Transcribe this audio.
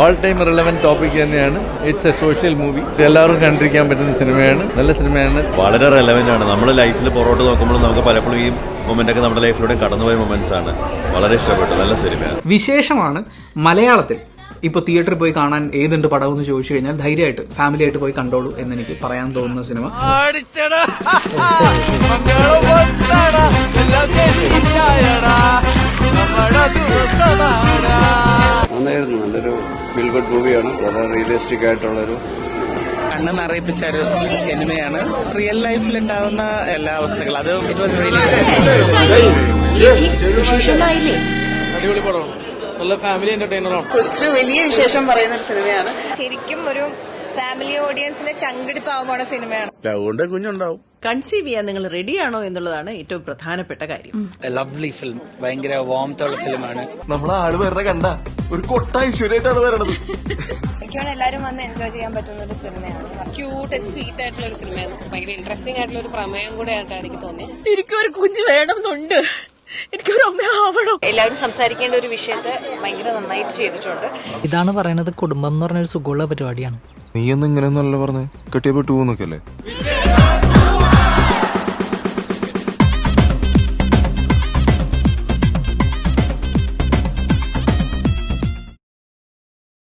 All time relevant topic തന്നെയാണ്. It's a social movie എല്ലാവരും കണ്ടിരിക്കാൻ പറ്റുന്ന സിനിമയാണ്. നല്ല സിനിമയാണ്. വളരെ റെലവെന്റ് ആണ്. നമ്മുടെ ലൈഫിൽ പുറകോട്ട് നോക്കുമ്പോൾ നമുക്ക് പലപ്പോഴും ഈ മൊമെന്റ് ഒക്കെ നമ്മുടെ ലൈഫിലൂടെ കടന്നുപോയ മൊമെന്റ്സ് ആണ്. വളരെ ഇഷ്ടപ്പെട്ടു. നല്ല സിനിമയാണ്. വിശേഷമാണ് മലയാളത്തിൽ. ഇപ്പോൾ തിയേറ്ററിൽ പോയി കാണാൻ ഏതുണ്ട് പടം എന്ന് ചോദിച്ചു കഴിഞ്ഞാൽ ധൈര്യമായിട്ട് ഫാമിലി ആയിട്ട് പോയി കണ്ടോളൂ എന്ന് എനിക്ക് പറയാൻ തോന്നുന്ന സിനിമ. ഫീൽ ഗുഡ് മൂവിയാണ്. വളരെ റിയലിസ്റ്റിക് ആയിട്ടുള്ളൊരു സിനിമ കണ്ണ് നിറയിപ്പിച്ച ഒരു സിനിമയാണ്. റിയൽ ലൈഫിൽ ഉണ്ടാവുന്ന എല്ലാ അവസ്ഥകളും. അത് ഇറ്റ് വാസ് റിയലി അടിപൊളി പടമാണ് നല്ല ഫാമിലി എന്റർടൈനറാണ് കൊച്ചു വലിയ വിശേഷം പറയുന്ന ഒരു സിനിമയാണ്. ശരിക്കും ഒരു ഫാമിലി ഓഡിയൻസിനെ ചങ്കിടിപ്പാവുന്ന സിനിമയാണ്. കുഞ്ഞുണ്ടാവും. കൺസീവ് ചെയ്യാൻ നിങ്ങൾ റെഡിയാണോ എന്നുള്ളതാണ് ഏറ്റവും പ്രധാനപ്പെട്ട കാര്യം. ലവ്ലി ഫിലിം ഭയങ്കര വാമത്തുള്ള ഫിലിമാണ് നമ്മളെ ആൾ വേറെ കണ്ട. ഒരു കൊട്ട ഐശ്വര്യമായിട്ടാണ് തരണത്. എനിക്കാണ് എല്ലാരും വന്ന് എൻജോയ് ചെയ്യാൻ പറ്റുന്ന ഒരു സിനിമയാണ് ക്യൂട്ട് ആൻഡ് സ്വീറ്റ് ആയിട്ടുള്ള ഒരു സിനിമയാണ് ഭയങ്കര ഇൻട്രസ്റ്റിംഗ് ആയിട്ടുള്ള ഒരു പ്രമേയം കൂടെ ആയിട്ടാണ് എനിക്ക് തോന്നിയത് എനിക്കൊരു കുഞ്ഞ് വേണമെന്നുണ്ട്. എനിക്കൊരു അമ്മ ആവണം. എല്ലാവരും സംസാരിക്കേണ്ട ഒരു വിഷയത്തെ ഭയങ്കര നന്നായിട്ട് ചെയ്തിട്ടുണ്ട്. ഇതാണ് പറയുന്നത് കുടുംബം എന്ന് പറഞ്ഞ ഒരു സുഖമുള്ള പരിപാടിയാണ്. നീ ഒന്നും ഇങ്ങനെ പറഞ്ഞേ. കെട്ടിയപ്പോ ടൂ എന്നൊക്കെ അല്ലേ